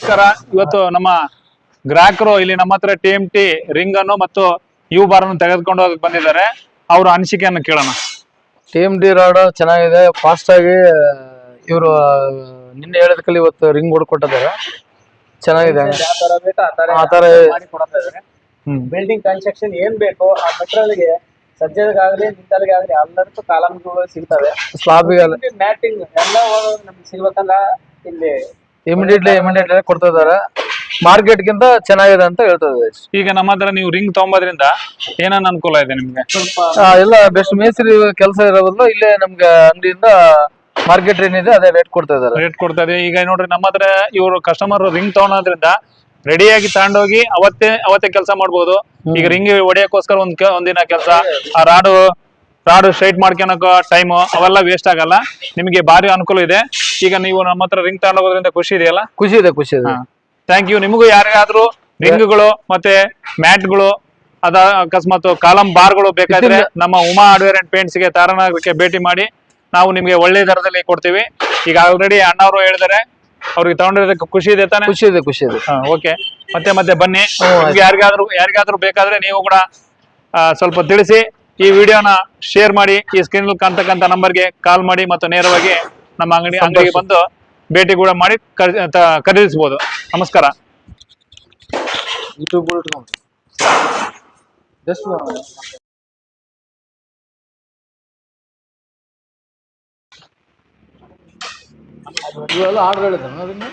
ನಮಸ್ಕಾರ. ಇವತ್ತು ನಮ್ಮ ಗ್ರಾಹಕರು ಇಲ್ಲಿ ನಮ್ಮ ಹತ್ರ ಟಿ ಎಂ ಟಿ ರಿಂಗ್ ಅನ್ನು ಮತ್ತು ಯು ಬಾರ್ ಅನ್ನು ತೆಗೆದುಕೊಂಡು ಹೋಗಕ್ ಬಂದಿದ್ದಾರೆ. ಅವ್ರ ಅನಿಸಿಕೆಯನ್ನು ಕೇಳೋಣ. ಟಿ ಎಂ ಡಿ ರಾಡ್ ಚೆನ್ನಾಗಿದೆ. ಫಾಸ್ಟ್ ಆಗಿ ಇವರು ನಿನ್ನೆ ಹೇಳಿದಕ್ಕಲ್ಲಿ ಇವತ್ತು ರಿಂಗ್ ಹೊಡ್ಕೊಟ್ಟಿದ್ದಾರೆ ಚೆನ್ನಾಗಿದೆ. ಯಾವ ತರ ಬೇಕೋ? ಆ ತರ ಹ್ಮ್. ಬಿಲ್ಡಿಂಗ್ ಕನ್ಸ್ಟ್ರಕ್ಷನ್ ಏನ್ ಬೇಕು? ಆ ಮೆಟೀರಿಯಲ್ಗೆ ಸಜ್ಜದಗಾಗ್ಲಿ ನಿಂತಲ್ಗಾಗ್ಲಿ ಎಲ್ಲದಕ್ಕೂ ಕಾಲಮ್ಗಳು ಸಿಗ್ತವೆ. ಸ್ಲಾಬಿಗೆ ಮ್ಯಾಟಿಂಗ್ ಎಲ್ಲ ನಮ್ಗೆ ಸಿಗ್ಬೇಕಲ್ಲ ಇಲ್ಲಿ. ಇಮಿಡಿಯೇಟ್ಲಿ ಇಮಿಡಿಯೇಟ್ಲಿ ಕೊಡ್ತಾ ಮಾರ್ಕೆಟ್ ಗಿಂತ ಚೆನ್ನಾಗಿದೆ ಅಂತ ಹೇಳ್ತಾ ಇದ್ದಾರೆ. ಈಗ ನಮ್ಮ ಹತ್ರ ನೀವು ರಿಂಗ್ ತಗೊಂಬೋದ್ರಿಂದ ಏನನ್ನ ಅನುಕೂಲ ಇದೆ ನಿಮ್ಗೆ? ಎಲ್ಲ ಬೆಸ್ಟ್ ಮೇಸ್ತ್ರಿ ಕೆಲಸ ಇರೋ ಬದಲು ಇಲ್ಲೇ ನಮ್ಗೆ ಅಂಗಡಿಯಿಂದ ಮಾರ್ಕೆಟ್ ಏನಿದೆ ಅದೇ ರೇಟ್ ಕೊಡ್ತಾ ಇದ್ದಾರೆ. ರೇಟ್ ಕೊಡ್ತಾ ಇದೆ. ಈಗ ನೋಡ್ರಿ ನಮ್ಮ ಹತ್ರ ಇವರು ಕಸ್ಟಮರ್ ರಿಂಗ್ ತಗೊಳೋದ್ರಿಂದ ರೆಡಿಯಾಗಿ ತಗೊಂಡೋಗಿ ಅವತ್ತೇ ಅವತ್ತೇ ಕೆಲಸ ಮಾಡ್ಬೋದು. ಈಗ ರಿಂಗ್ ಹೊಡೆಯಕ್ಕೋಸ್ಕರ ಒಂದ್ ಒಂದಿನ ಕೆಲಸ ಆ ರಾಡು ರಾಡು ಸ್ಟ್ರೈಟ್ ಮಾಡ್ಕೊಳಕ ಟೈಮ್ ಅವೆಲ್ಲ ವೇಸ್ಟ್ ಆಗಲ್ಲ. ನಿಮಗೆ ಭಾರಿ ಅನುಕೂಲ ಇದೆ. ಈಗ ನೀವು ನಮ್ಮ ಹತ್ರ ರಿಂಗ್ ತಗೊಂಡೋಗೋದ್ರಿಂದ ಖುಷಿ ಇದೆಯಲ್ಲ? ಖುಷಿ ಇದೆ ಖುಷಿ ಇದೆ. ಥ್ಯಾಂಕ್ ಯು ನಿಮಗೂ ಯಾರಿಗಾದ್ರೂ ರಿಂಗ್ಗಳು ಮತ್ತೆ ಮ್ಯಾಟ್ಗಳು ಅದ ಅಕಸ್ಮಾತ್ ಕಾಲಂ ಬಾರ್ಗಳು ಬೇಕಾದ್ರೆ ನಮ್ಮ ಉಮಾ ಹಾರ್ಡ್ವೇರ್ ಅಂಡ್ ಪೇಂಟ್ಸ್ಗೆ ತಾರಾನಗರಕ್ಕೆ ಭೇಟಿ ಮಾಡಿ ನಾವು ನಿಮ್ಗೆ ಒಳ್ಳೆ ದರದಲ್ಲಿ ಕೊಡ್ತೀವಿ. ಈಗ ಆಲ್ರೆಡಿ ಅಣ್ಣವರು ಹೇಳಿದರೆ ಅವ್ರಿಗೆ ತಗೊಂಡಿರೋದಕ್ಕೆ ಖುಷಿ ಇದೆ ತಾನೆ? ಖುಷಿ ಇದೆ ಖುಷಿ ಇದೆ. ಓಕೆ ಮತ್ತೆ ಮತ್ತೆ ಬನ್ನಿ. ನಿಮ್ಗೆ ಯಾರಿಗಾದ್ರೂ ಯಾರಿಗಾದ್ರೂ ಬೇಕಾದ್ರೆ ನೀವು ಕೂಡ ಸ್ವಲ್ಪ ತಿಳಿಸಿ. ಈ ವಿಡಿಯೋನ ಶೇರ್ ಮಾಡಿ ಈ ಸ್ಕ್ರೀನ್ ಕಾಣ್ತಕ್ಕಂಥ ನಂಬರ್ಗೆ ಕಾಲ್ ಮಾಡಿ ಮತ್ತು ನೇರವಾಗಿ ನಮ್ಮ ಅಂಗಡಿ ಅಂಗಡಿಗೆ ಬಂದು ಭೇಟಿ ಕೂಡ ಮಾಡಿ ಖರೀದಿಸಬಹುದು. ನಮಸ್ಕಾರ. ಇವೆಲ್ಲ ಆರ್ಡರ್ ಹೇಳಿದ್ದಾನೆ ಅದನ್ನ?